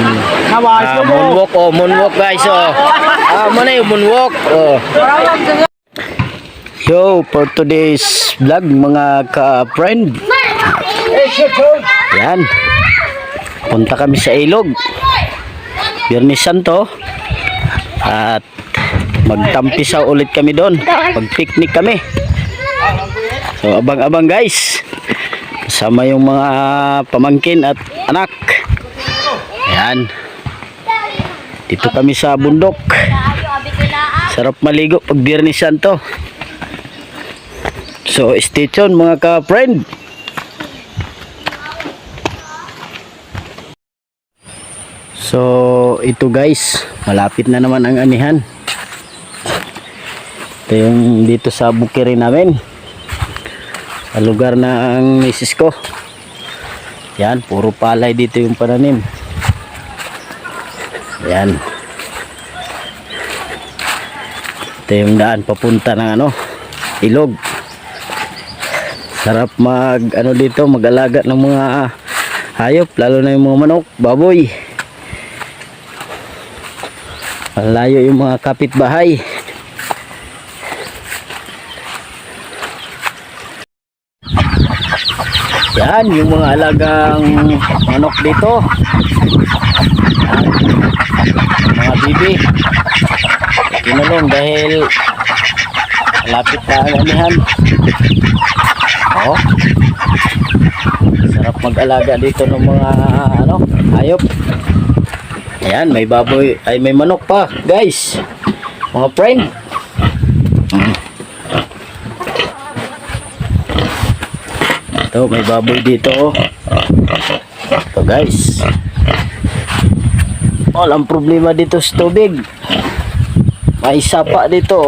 Ah, moonwalk oh, moonwalk guys oh. Ah, mo na yung moonwalk oh. Yo, for today's vlog mga ka-friend. Yan. Punta kami sa ilog. Biyernes Santo. At magtampisaw ulit kami doon. Pag-picnic kami. So, abang-abang guys. Kasama yung mga pamangkin at anak. Ayan. Dito kami sa bundok. Sarap maligo pag Biyernes Santo. So, stay tuned mga ka-friend. So, ito guys, malapit na naman ang anihan. Ito yung dito sa bukiri namin. Sa lugar ng misis ko. Yan, puro palay dito yung pananim. Yan. Ito yung daan papunta ng ano, ilog. Sarap mag ano dito, mag-alaga ng mga hayop, lalo na yung mga manok, baboy. Malayo yung mga kapitbahay. Yan, yung mga alagang manok dito. Bibi. Kinulong dahil malapit na ang anihan. Oh. Sarap mag-alaga dito ng mga ano, hayop. Ayan, may baboy, ay may manok pa, guys. Mga friend. Mm. Ito, may baboy dito. oh. Ito, guys. Walang problema dito sa tubig. May sapa dito.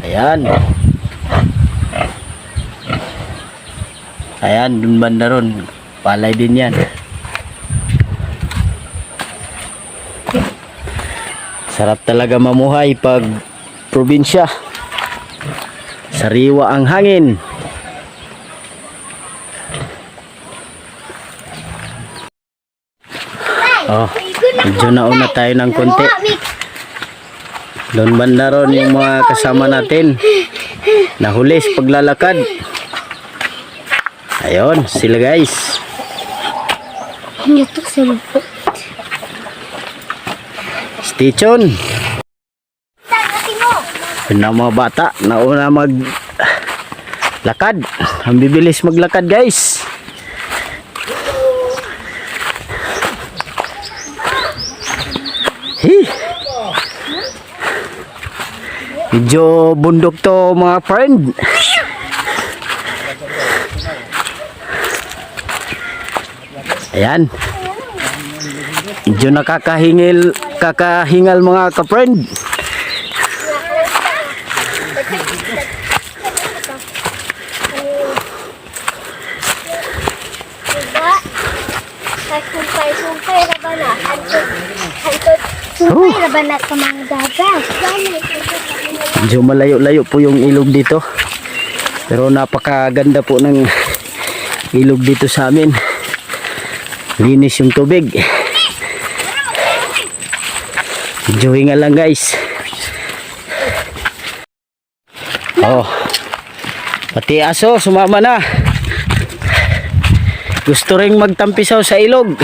Ayan. Ayan, dun banda ron. Palay din yan. Sarap talaga mamuhay pag probinsya. Sariwa ang hangin. Oh, medyo nauna tayo ng konti. Doon banda ron yung mga kasama natin. Nahuli sa paglalakad. Ayun, sila guys. Ano? Stay tuned. Yun mga bata, nauna mag lakad. Ang bibilis maglakad guys. Medyo bundok to mga friend. Ayan. Medyo nakakahingil, kakahingal mga ka-friend. Diba? Sumpay-sumpay na ba na? Sumpay na ba na ka mga dagas? Medyo malayo-layo po yung ilog dito. Pero napakaganda po ng ilog dito sa amin. Linis yung tubig. Medyo hinga lang guys. Oh. Pati aso sumama na. Gusto ring magtampisaw sa ilog.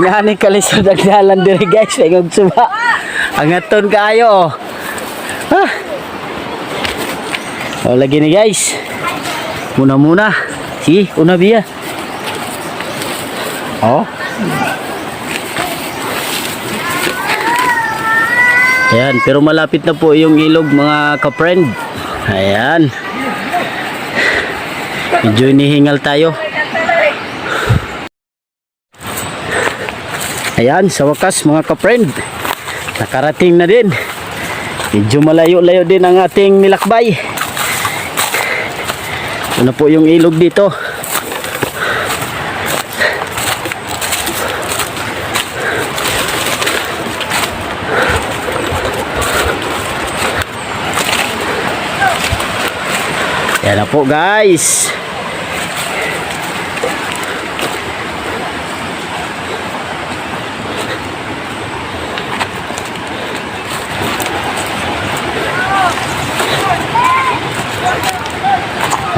Inahanin kalisod ang dalan diri guys, ingog suba. Angaton kayo. Ah. Oh, lagi ni guys. Muna muna. Si, una biya. Oh. Ayan, pero malapit na po yung ilog mga ka-friend. Ayan. Medyo inihingal tayo. Ayan, sa wakas mga ka-friend, nakarating na din. Medyo malayo-layo din ang ating nilakbay. Ano po yung ilog dito? Yan na po guys.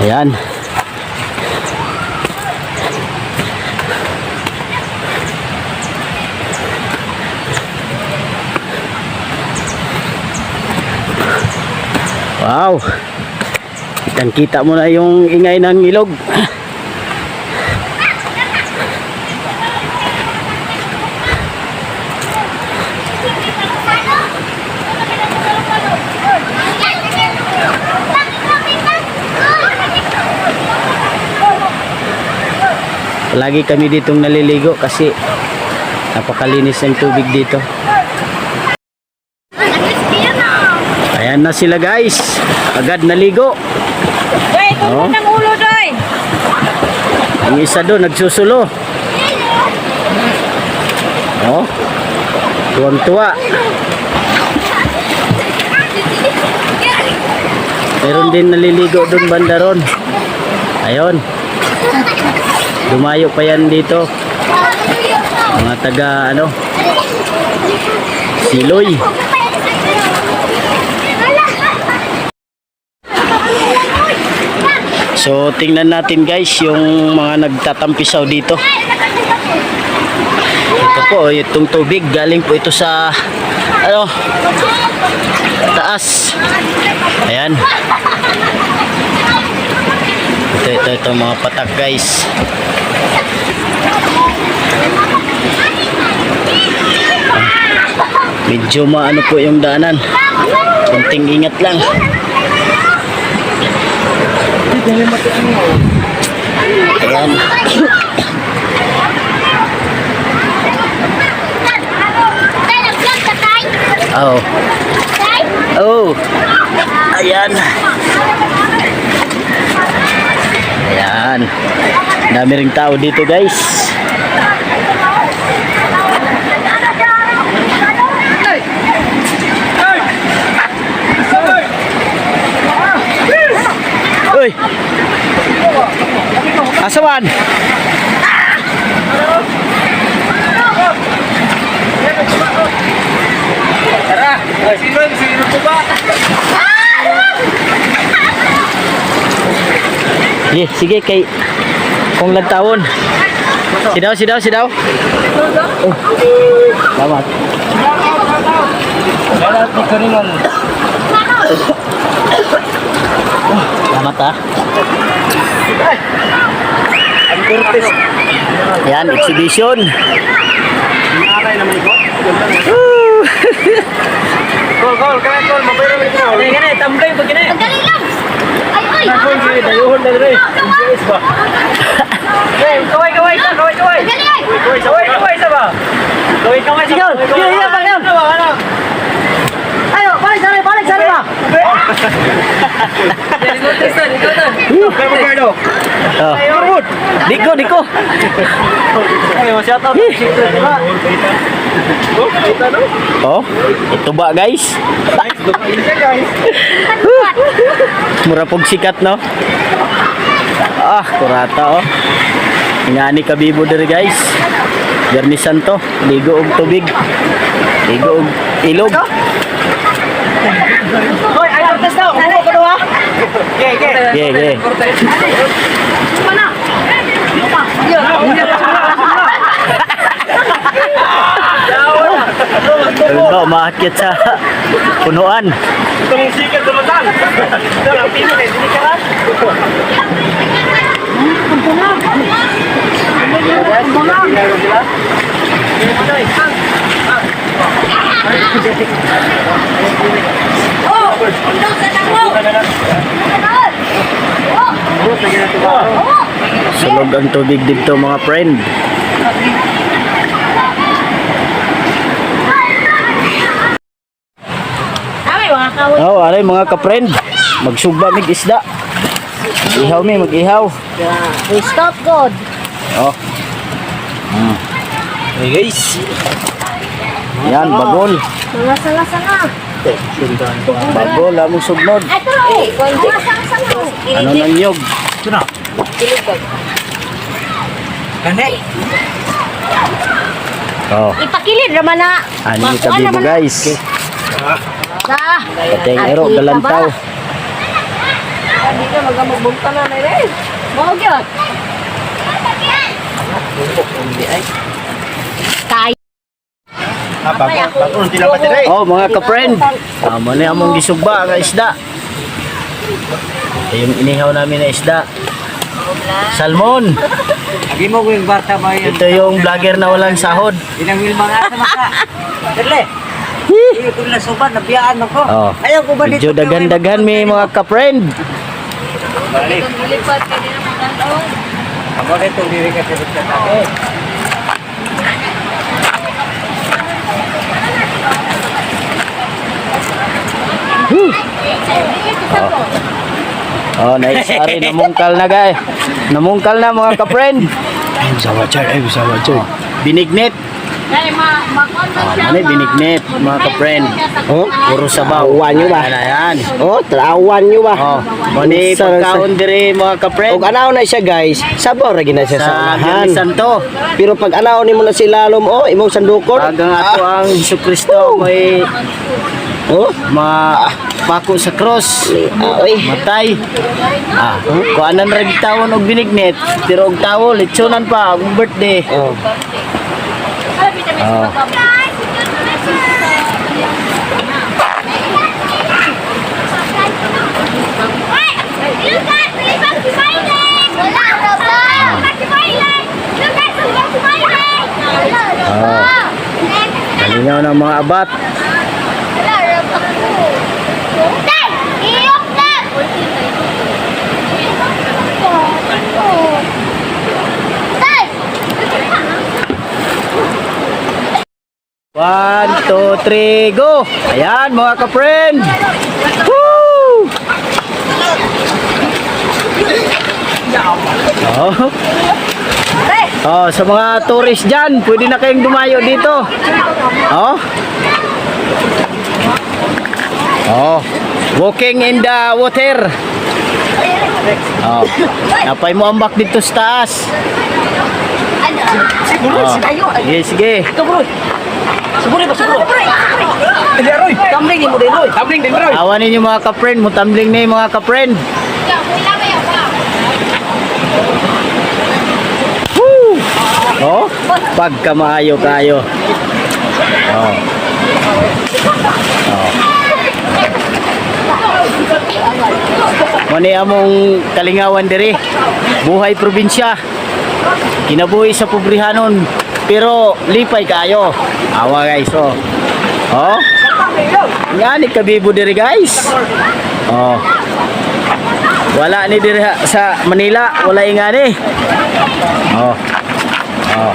Ayan. Wow. Kitang kita mo na yung ingay ng ilog. Lagi kami ditong naliligo kasi napakalinis ng tubig dito. Ayan na sila guys. Agad naligo. Doy, Oh. ng ulo, Doy. Ang isa doon nagsusulo. Oh. Tuwang-tuwa. Meron din naliligo doon banda ron. Dumayo pa yan dito. Mga taga ano. Siloy. So tingnan natin guys yung mga nagtatampisaw dito. Ito po, itong tubig galing po ito sa ano taas. Ayan. Ito, ito, ito mga patak guys. Medyo maano po yung daanan. Kunting ingat lang. Ayan. Oh. Oh. Ayan. Ayan. Dami ring tao dito guys. Asawan? Sige, sige kay kung lagtawon. Sidaw, sidaw, sidaw. Oh. Salamat. Salamat ah. Yan, exhibition. Kol, kol, kaya kol, mapayro lang ikaw. Gani, gani, tambay pa gani. Dali lang! Ay, ay! Kol, sige, dayuhon na rin. Enjoy ba? Hey, kaway, kaway, ka, kaway, kaway. Dali ay! Kaway, kaway, kaway, sa ba? Kaway, kaway, sa ba? Sige, sige, sige, balik yan. Ano ba, ano? Ayo, balik sana, balik sana ba? Tristan, ikaw to. Kaya mo, Berdo. Oh. Diko, diko. Ay, ma-shout out. Shooter, di ba? Oh, kita no? Oh, ito ba guys? Iya, guys. Mura pog sikat no? Ah, kurata oh. Nga ni kabibo diri guys. Garni Santo, ligo og tubig. Ligo og ilog. Hoy, ay, test daw. Upo ka daw, ha? Okay, okay. Yeah, yeah. Ito, maakyat sa punuan. Itong sikat sa matan. Ito lang, pino kay sini ka ha? Sulog ang tubig dito mga friend. Oh, aray mga ka-friend. Magsugba mig isda. Ihaw mi, mag-ihaw. Stop God. Oh. Mm. Hey guys. Yan, bagol. Mga sala-sala. Bago, lamang sugnod. Ito eh. Ano nang nyog? Ito na. Gani. Oh, Ipakilid naman na. ani Makuha kabibo naman. guys. Da. Pateng ero, Akita galantaw. Hindi ka magamugbungta na na rin. Mahog yun. Kaya. Ah, bago. Bago. Hindi lang pati rin. Oh, mga ka-friend. Ah, mo na among gisugba nga isda. Ito yung inihaw namin na isda. Salmon. Lagi mo ko yung bata ba yan? Ito yung vlogger na walang sahod. Inangil mga asa maka. Dali. Ko na suban, nabiyaan ako. Oh. Ayaw ko ba Medyo dito? dagan-dagan may mga ka-friend. Balik. Ako rin itong diri ka sa. Oh, nice. Ari, namungkal na guys. Namungkal na mga ka-friend. Sawa char, ay sawa Oh, binignit. Oh, ano yung binignit, mga ka-friend. Oh, Puro sabaw. Awan nyo ba? Ayan. Oh, trawan nyo ba? Oh, mani Sa- pagkaon diri mga ka-friend. Og anaw na siya guys, sabaw ra gina siya sa Sa unahan. Birmi Santo. Pero pag anaw nimo na si lalom oh, imong sandukon. Tagang ato ang Hesus Kristo may Oh, mapako sa cross. ah, oy. Matay. Ah, kung anan ra tawon og binignit, pero og tawo lechonan pa ang birthday. Oh. Oh. Kalingaw ng mga abat. One, two, three, go! Ayan mga ka-friend! Woo! Oh. Oh, sa mga tourist dyan, pwede na kayong dumayo dito. Oh. Oh. Walking in the water. Oh. Napay mo ambak dito sa taas. Oh. Sige, sige. Suburi ba, suburi? Hindi, Roy. Tumbling din mo din, Roy. Tumbling din, Roy. Awan ninyo mga ka-friend, mutambling na yung mga ka-friend. Woo! Oh, pagka maayo kayo. Oh. Oh. Mani among kalingawan diri. Buhay probinsya. Kinabuhi sa pobrihanon. Pero lipay kayo. Awa guys, oh. Oh. Nga ni kabibo diri guys. Oh. Wala ni diri sa Manila, wala ingani. Oh. Oh.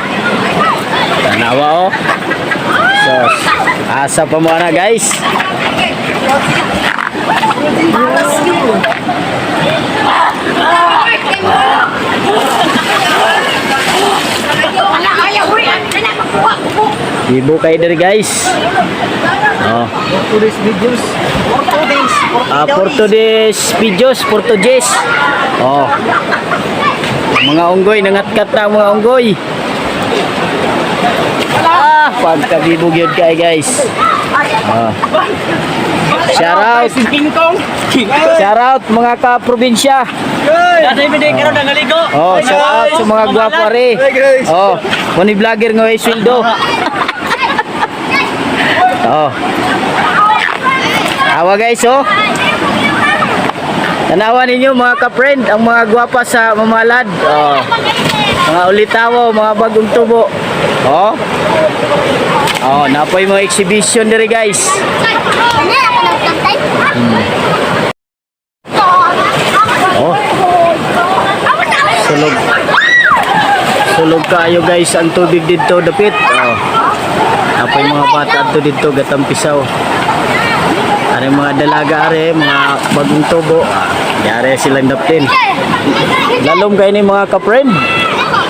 Tanawa oh. So, asa pa mo na guys. Ibo kayo diri guys. Oh. Today's videos. For two days. For Ah, Portuguese videos, Portuguese. Oh. Mga unggoy, nangatkat na mga unggoy. Ah, pagkabibog yun kay guys. Ah. Shout out, King Kong. Shout out mga ka-probinsya. Mo din karon nangaligo. Oh, shout out sa mga gwapare. Oh, muni vlogger nga ay sweldo. Oh. Awa guys, oh. Tanawa ninyo mga ka-friend, ang mga gwapa sa mamalad. Oh. Mga ulitawo, mga bagong tubo. Oh. Oh, napoy mga exhibition diri guys. Oh. Sulog. Sulog kayo guys ang tubig dito dapit. Oh. Napoy mga bata dito dito gatampisaw. Are mga dalaga are, mga bagong tubo. Ah, Yari silang daptin. Lalom kayo ni mga ka-friend.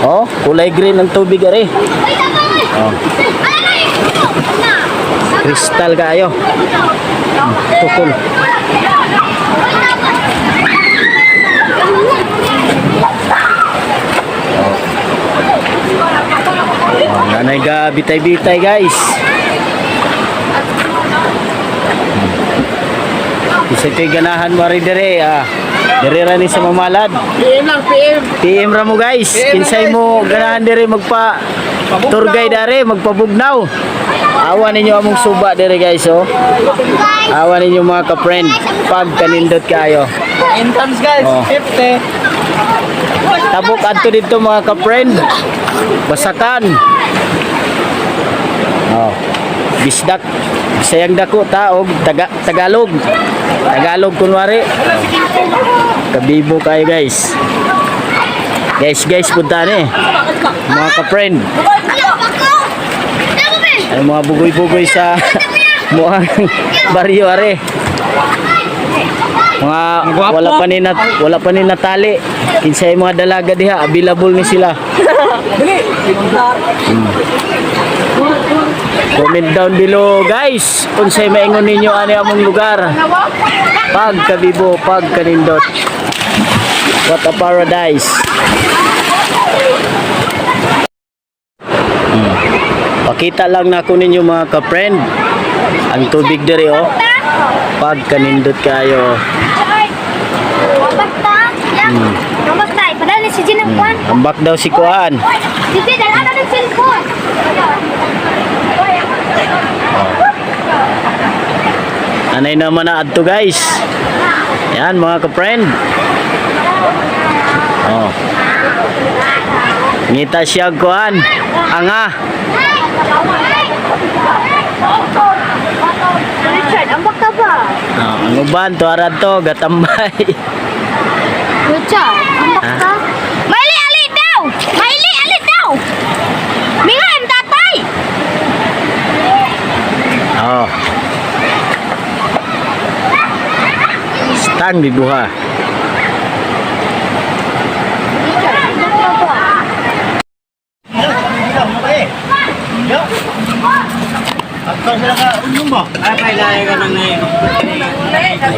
Oh, kulay green ang tubig are. Oh. Kristal kayo. Tukol. Oh, nanay ga bitay-bitay guys. Isa ko'y ganahan mo rin dire ah. Dire ra ni sa mamalad. PM lang, PM. PM ra mo guys. Kinsay mo ganahan dire magpa tour guide dare magpabugnaw. Awa ninyo among suba dire guys oh. Awa ninyo mga ka-friend pag kanindot kayo. Entrance guys, Oh. 50. Tabok adto dito mga ka-friend. Basakan. Oh. Bisdak. Sayang dako ta og taga Tagalog. Tagalog kunwari. Kabibo kayo guys. Guys, guys, punta ni. Mga ka-friend. Ay mga bugoy-bugoy sa muang baryo are. Mga wala pa ni nat, wala pa ni natali. Kinsay mga dalaga diha available ni sila. Hmm. Comment down below guys unsay maingon ninyo ani among lugar. Pag kabibo, pag kanindot. What a paradise. Hmm. Pakita lang na ko ninyo mga ka-friend. Ang tubig diri oh. Pag kanindot kayo. Si ang kwan. Ambak daw si Kuan. Sige, dala na ng cellphone. Anay naman na adto guys. Yan mga ka-friend. Oh. Ngita siya kuan. Anga. Richard, ang baka ba? Oh, ang uban to arad to gatambay. Richard, ang baka? Maili alit daw! Maili alit daw! Minga, ang tatay! oh. Stang di buha.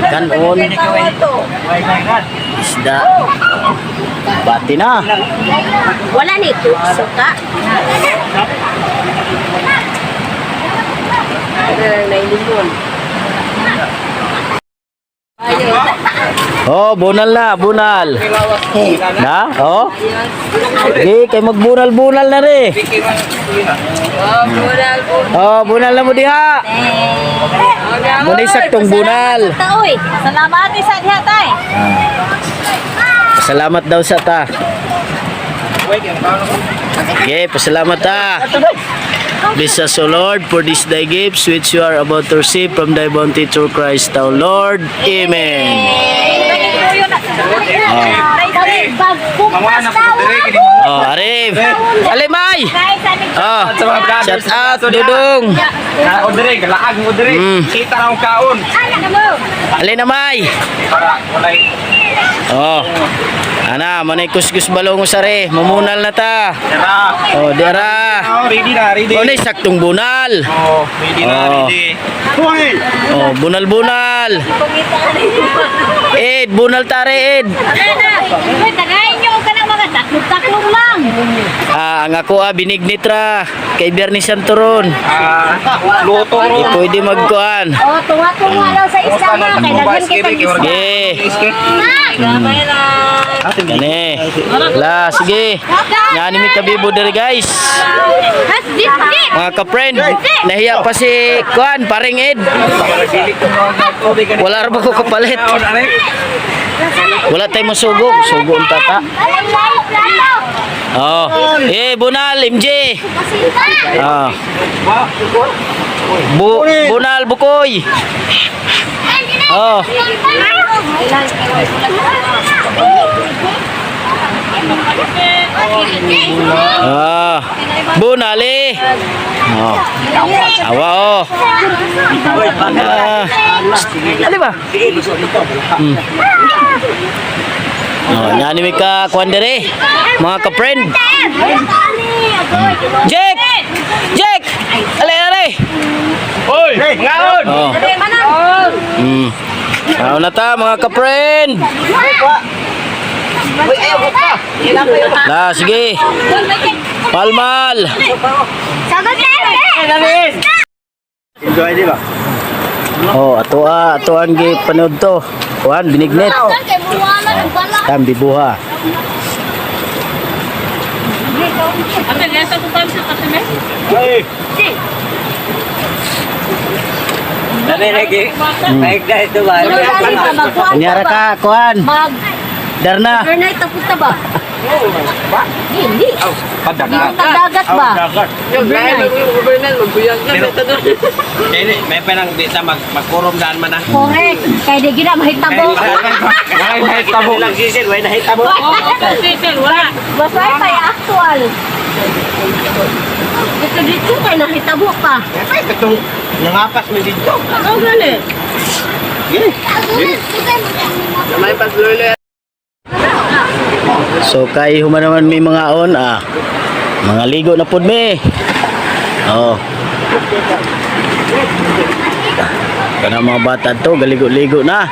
Kanon. Isda. Bati na. Wala nito, suka. Oh, bunal na, bunal. Na? Oh? Di, kay magbunal-bunal na rin. Oh, bunal na mo diha. Muna saktong bunal. Salamat sa diha tay. Salamat daw sa ta. Okay, pasalamat ta. Bless us, O Lord, for this thy gifts which you are about to receive from thy bounty through Christ our Lord. Amen. Oh, Arif. Alimay. Oh, shout out, Dudong. Na odre, galaag mo odre. Mm. Kita ra ang kaon Alin na, May. para walay Oh. Ana, manay kuskus balong usare. Mamunal na ta. Tara. Oh, dira. Oh, ready na, ready. Oh, ni saktong bunal. Oh, ready na, Oh. ready. Oh, bunal-bunal. Ed, bunal tare, Ed. Tagayin nyo ka ng mga taklog-taklog lang. Ah, ang ako ah, binignitra. Kay Bernie Santoron. Ah, luto ro. Di pwede magkuhan. O, Oh, tunga-tunga daw sa isla nga. Kay daghan kita gisda. Sige. Gamay lang. Kani. La, sige. Yan mi kabibo diri guys. Mga ka-friend, nahiya pa si Kuan, paring Ed. Wala ra ba ko kapalit? Wala tayong masugog. Sugo ang tata. Oh. Eh, bunal, MJ. Ah. Bu bunal, bukoy. Oh. Ah. Bunali. Oh. Awa oh. Ah. Ali ba? Hmm. Oh, nani mi ka kwandere. Mga ka-friend. Jack! Jack! Ale, ale! Hoy! Ngaon! Oh. Mm. Ano na ta mga ka-friend? Na, sige. Palmal. Sagot na Enjoy di ba? Oh, ato ah, ato ang gipanood to. Kuan binignet. Kay buwana ng bala. Tam bibuha. Hoy! Dali lagi. Baik dah itu ba? Anyara ka kuan. Mag Darna. overnight tapos na ba? Hindi. Padagat. Dagat ba? Ini may penang bisa mag magkurom daan man ah. Correct. Kaya di gina mahitabo. Why na hitabo? Lang sisil, why na hitabo? Basta kay actual. Dito dito kay nahitabo ka. Ay, katong nangapas mo dito. Ano gali? May pasluli. So kay human naman may mga on ah. Mga ligo na pud mi. Oh. Kana mga bata to galigo-ligo na.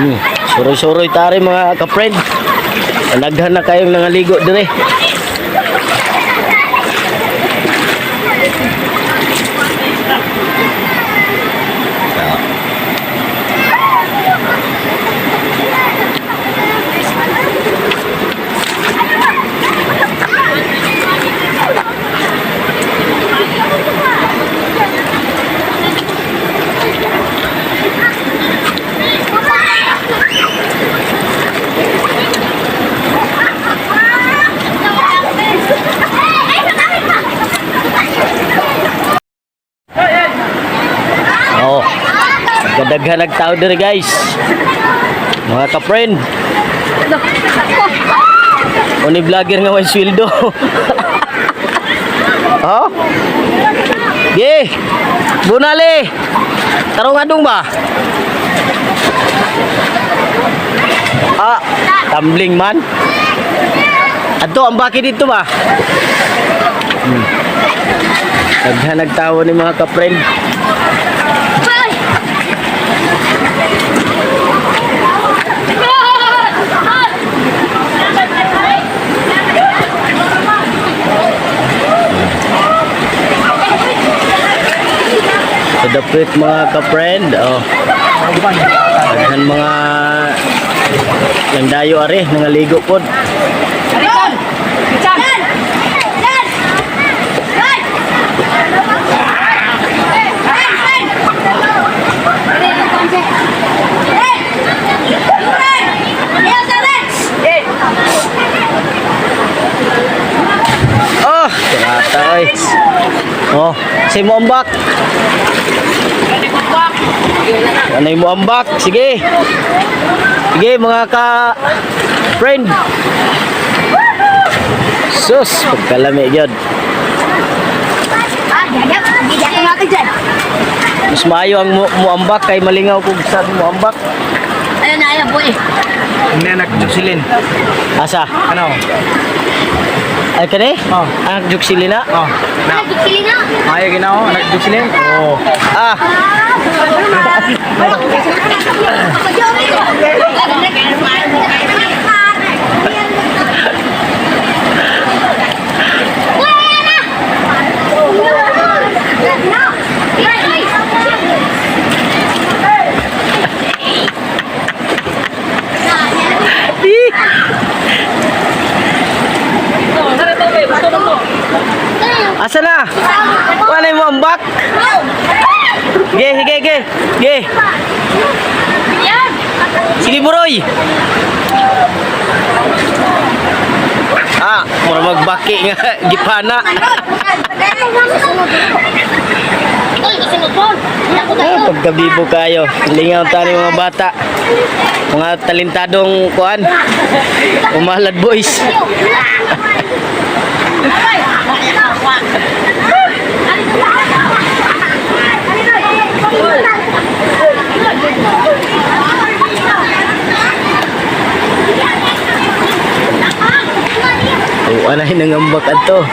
Hmm. Suroy-suroy tari mga ka-friend. Naghan na kayong nangaligo dire. Oh. Kadaghan nagtao dire guys. Mga ka-friend. Uni vlogger nga may sweldo. oh? Ge. Bunali. Tarong adong ba? Ah, tumbling man. Ato ang baki dito ba? Hmm. Daghan nagtawo ni mga ka-friend. So dapit mga ka-friend, oh. Daghan mga nang dayo are nangaligo pod. Oh, ternyata oi. Oh, si mo ambak. Ano mo ambak? Sige. Sige mga ka friend. Sus, pagkalami gyud. Mas maayo ang mo, muambak kay malingaw kung saan muambak. Ayun na, ayun, boy. Ini anak Jusilin. Asa? Ano? Ay kani? Oh. Anak Juksilina? Oh, Ay, kikili na. Maya ginaw anak Jusilin. Oh. Ah, asa Laki nga, gipana. Oh, Ay, pagkabibo kayo. Lingaw tayo mga bata. Mga talentadong kuan. Umalad boys. Anahin ng ambak ato. Oh,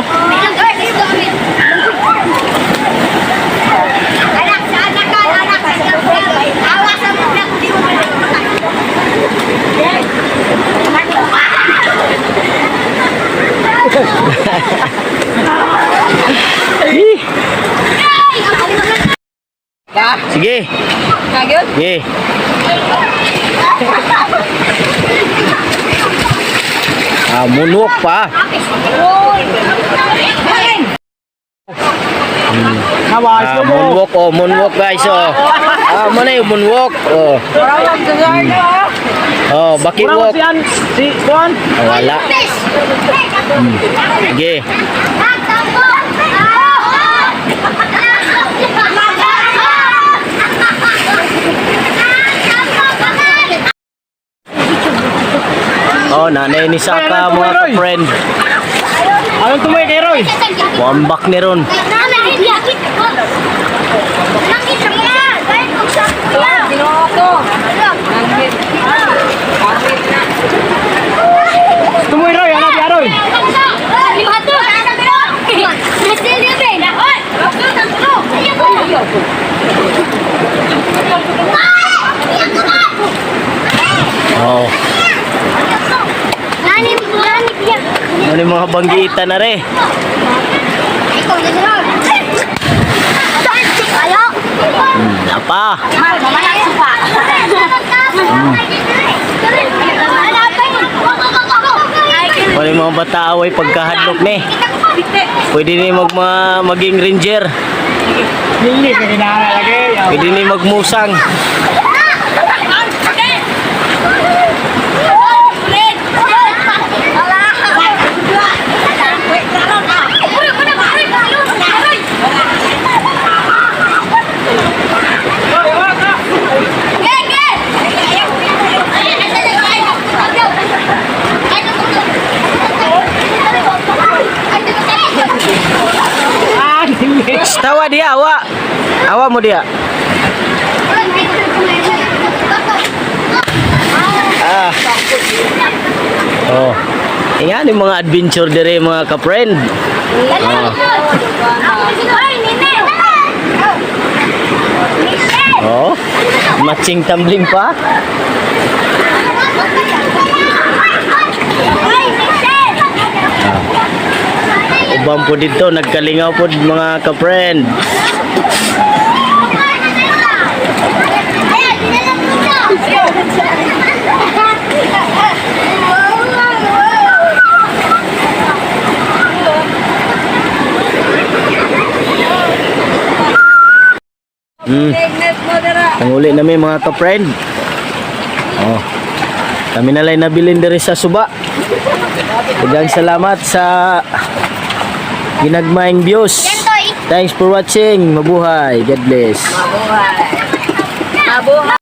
sige. Kagyan? Sige. Ah, moonwalk pa. Nawa, Ah, moonwalk oh, moonwalk guys oh. Ah, mo na yung moonwalk. Oh. Ah. Oh, baki walk. si An, si Juan. Oh, wala. Sige. Oh, nanay ni Saka mga ka-friend. Anong tumoy kay Roy? Wambak ni ron. Tumoy Roy, anak ya Roy. Oh, Nani, nani, piya. Ano yung mga banggitan na re. Ikaw na sila. Ayo. Apa? Mal, mamaya supa. Ano yung mga bataaway pagkahadlok ni? Pwede ni mag ma- maging ranger. Hindi ka lagi. Pwede ni magmusang. Tawa dia, awa. Awa mo dia. Ah. Oh. Ingan yung mga adventure dire mga ka-friend. Oh. Matching tumbling pa. Ubang po dito, nagkalingaw po mga ka-friend. Dara. Panguli namin mga ka-friend. Oh. Kami na lang nabilin diri sa suba. Daghang salamat sa ginagmaing views. Thanks for watching. Mabuhay. God bless. Mabuhay. Mabuhay.